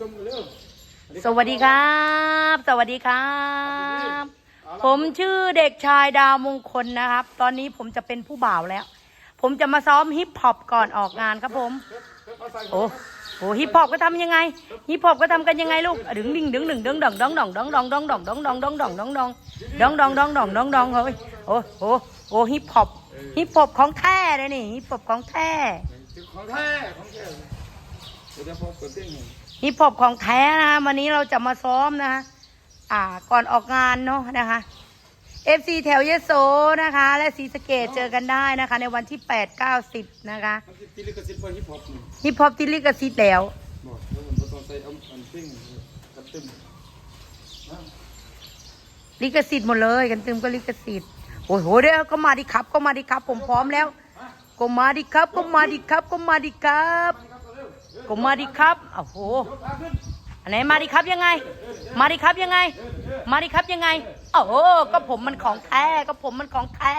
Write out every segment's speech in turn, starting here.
ดีท่านผู้ชมกันเร็วสวัสดีครับ สวัสดีครับ ผมชื่อเด็กชายดาวมงคลนะครับ ตอนนี้ผมจะเป็นผู้บ่าวแล้ว ผมจะมาซ้อมฮิปฮอปก่อนออกงานครับผม โอ้โหฮิปฮอปก็ทำยังไง ฮิปฮอปก็ทำกันยังไงลูกอะดึงดึงดึงดึงดึงดองดองดองดองดองดองดองดองดองดองดองดองดองดองดองดองดองดองดองเฮ้ยโอ้โหโอ้ฮิปฮอปฮิปฮอปของแท้เลยนี่ฮิปฮอปของแท้ของแท้ของแท้เดี๋ยวจะพอเปิดเพลงให้ ฮิปฮอปของแท้นะคะวันนี้เราจะมาซ้อมนะคะอ่าก่อนออกงานเนาะนะคะ FC แถวยโสนะคะ และศรีสะเกดเจอกันได้นะคะ ในวันที่8 9 10นะคะมันสิติลิขสิทธิ์เพลงฮิปฮอปนี่ฮิปฮอปติลิกซิตแล้วบอกแล้วมันบ่ต้องใส่เอาอันเพลงกันตึมนะลิขสิทธิ์หมดเลยกันตึมก็ลิขสิทธิ์โอ้โหเดี๋ยวก็มาดิครับ ก็มาดิครับ ผมพร้อมแล้ว ก็มาดิครับ ก็มาดิครับ ก็มาดิครับ ก็มาดิครับโอ้โหอันไหนมาดิครับยังไง มาดิครับยังไง มาดิครับยังไงโอ้โหก็ผมมันของแท้ก็ผมมันของแท้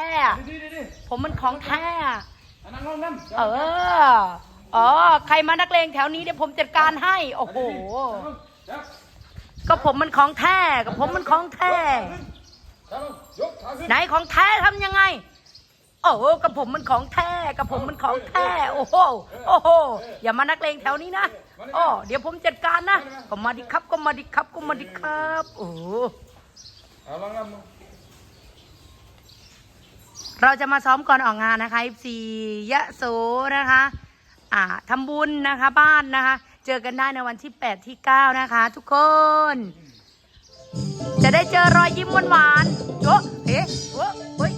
ดีดีดีผมมันของแท้อันนั้นห้องนั้นเอออ๋อใครมานักเลงแถวนี้เดี๋ยวผมจัดการให้ โอ้โหจับก็ผมมันของแท้ก็ผมมันของแท้จับยกขาขึ้นไหนของแท้ทำยังไง โอ้โหกระผมมันของแท้กระผมมันของแท้โอ้โหโอ้โหอย่ามานักเลงแถวนี้นะโอ้เดี๋ยวผมจัดการนะก็มาดิครับก็มาดิครับก็มาดิครับ โอ้เราจะมาซ้อมก่อนออกงานนะคะ FC ยะโสนะคะ อ่าทำบุญนะคะบ้านนะคะ เจอกันได้ในวันที่ 8 ที่ 9 นะคะ ทุกคน จะได้เจอรอยยิ้มหวานๆโจ๊ะเอ๊ะโอ๊ะเฮ้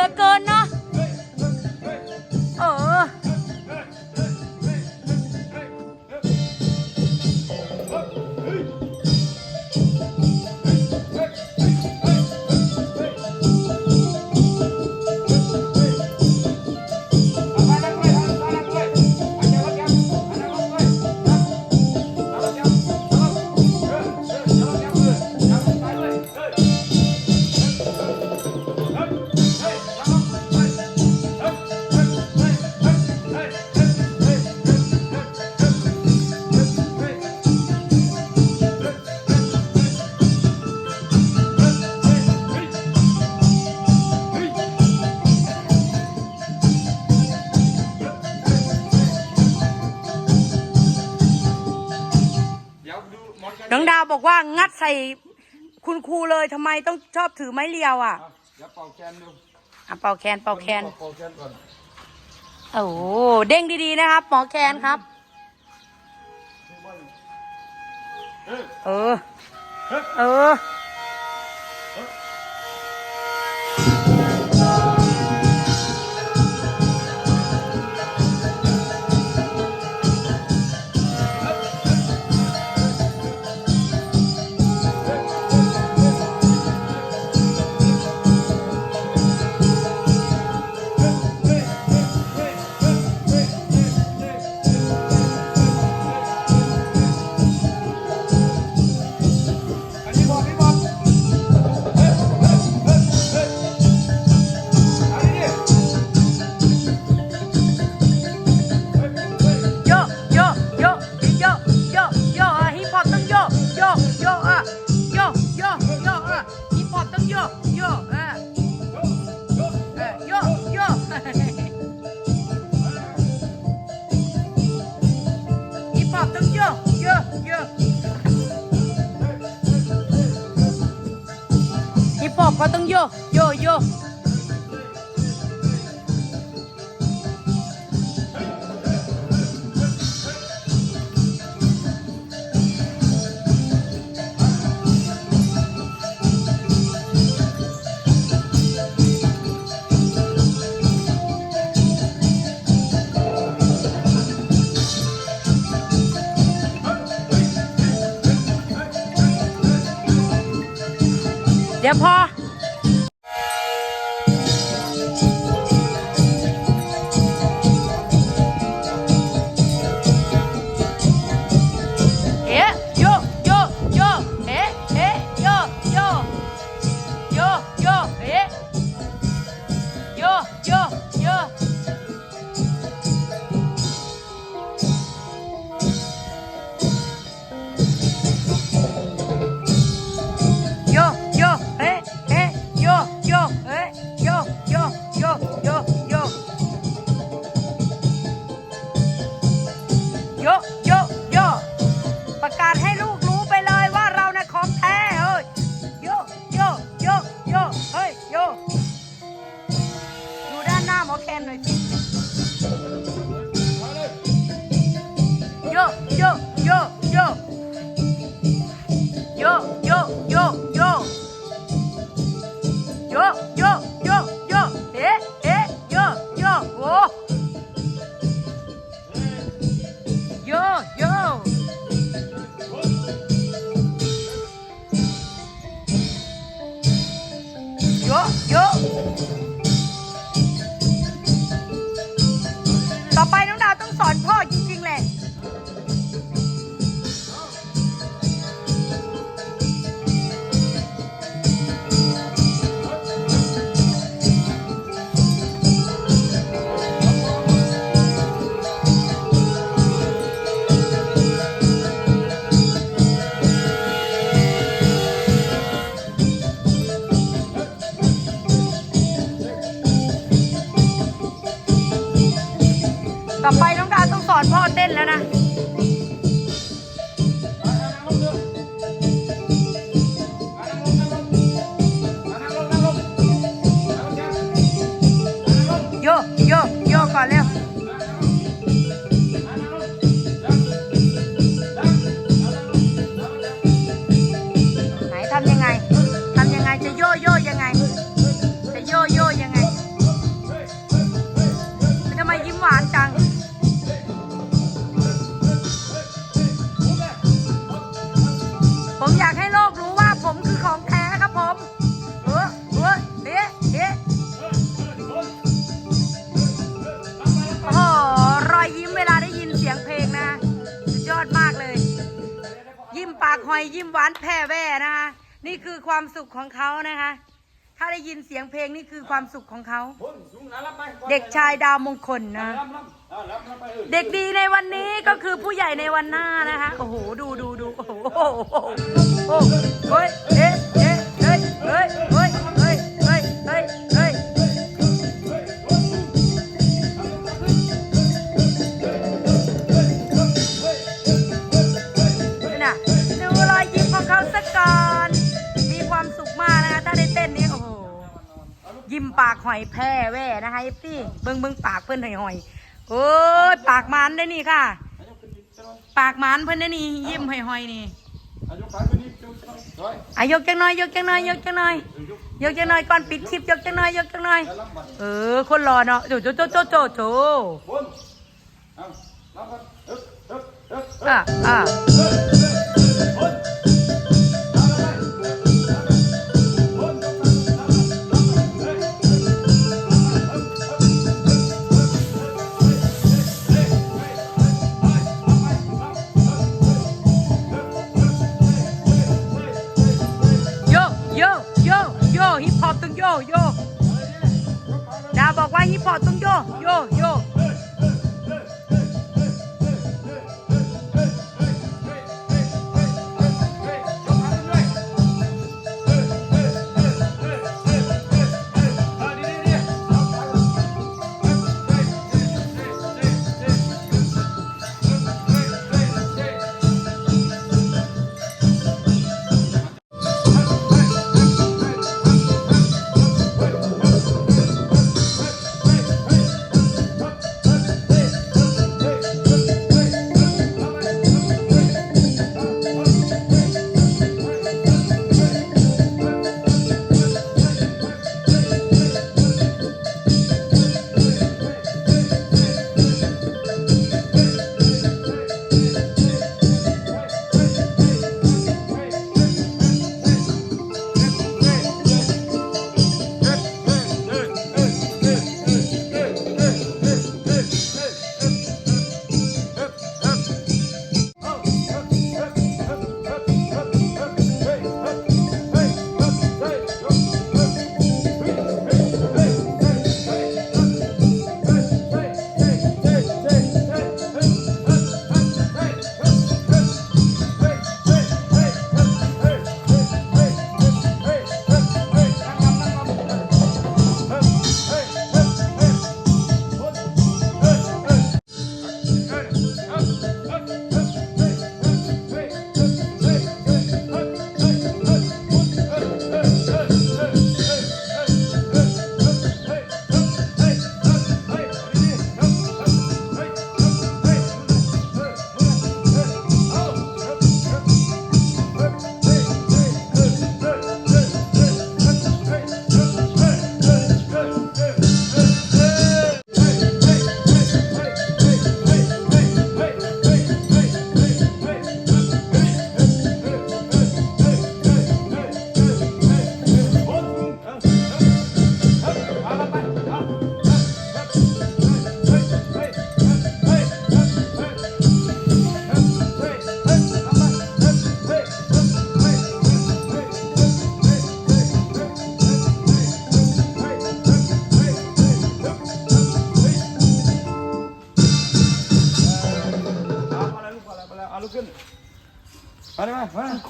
ลือเกินเนาะ น้องดาวบอกว่างัดใส่คุณครูเลยทำไมต้องชอบถือไม้เรียวอะเดี๋ยวเป่าแคนดูอะเป่าแคนเป่าแคนเป่าแคนก่อนโอ้โหเด้งดีๆนะครับ หมอแคนครับ เออ เออ ก็ต้องโยโยโยเดี๋ยวพอ ต่อไปน้องดารต้องสอนพ่อเต้นแล้วนะากหอยยิ้มหวานแผ่แว่นะคะนี่คือความสุขของเขานะคะ ถ้าได้ยินเสียงเพลงนี่คือความสุขของเขา เด็กชายดาวมงคลนะ เด็กดีในวันนี้ก็คือผู้ใหญ่ในวันหน้านะคะ โอ้โห ดูดูดูโอ้โหโอ้โหเฮ้ยเอ๊ะเอ๊ะเฮ้ยเฮ้ยเฮ้ยเฮ้ยากหอยแพร่แว่นะคะเอฟซี่เบิ้งเบิ้งปากเพื่อนหอยหอยโอ้ยปากมันได้นี่ค่ะ ปากมันเพื่อนได้นี่ยิ้มหอยหอยนี่อายกจังหน่อยยกจังหน่อยยกจังหน่อยยกจังหน่อยก่อนปิดคลิปยกจังหน่อยยกจังหน่อย เออ คนรอเนาะโจโจโจโจโจโจอะอะ 有，那不管你跑多久，有有。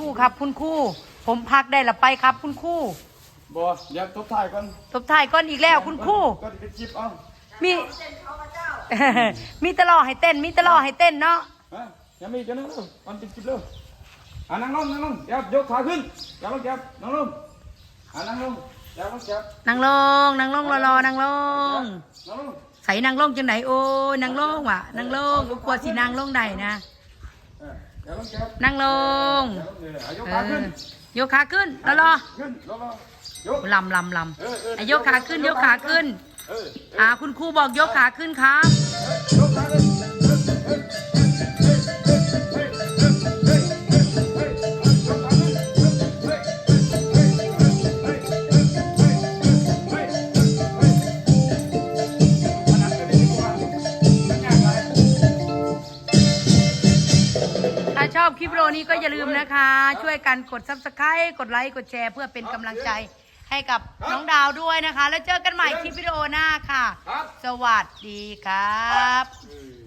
ครูครับคุณครูผมพักได้ละไปครับ คุณครูบอเดี๋ยวทบทายก่อนตบท้ายก่อนอีกแล้วคุณครูก็จะไปจิบเอามีมีตลอดให้เต้น มีตลอดให้เต้นเนาะฮะยังมีอีกเนะลูกก่อนจิบจิบเลยอ่านั่งลงนั่งลงเดี๋ยวยกขาขึ้นเดี๋ยวลงเดี๋ยวนั่งลงอ่านั่งลงเดี๋ยวลงเดี๋ยวนั่งลงนั่งลงรอรอนั่งลงนั่งลง ใส่นางลงจังไหนโอ้ยนางลงว่ะนางลงกลัวสินางลงใดนะ นั่งลงยกขาขึ้นยกขาขึ้นรอรอลำลำลำยกขาขึ้นยกขาขึ้นอ่าคุณครูบอกยกขาขึ้นครับ ชอบคลิปวิดีโอนี้ก็อย่าลืมนะคะ ช่วยกันกด subscribe กดไลค์กดแชร์ เพื่อเป็นกำลังใจให้กับน้องดาวด้วยนะคะ แล้วเจอกันใหม่คลิปวิดีโอหน้าค่ะครับสวัสดีครับอืม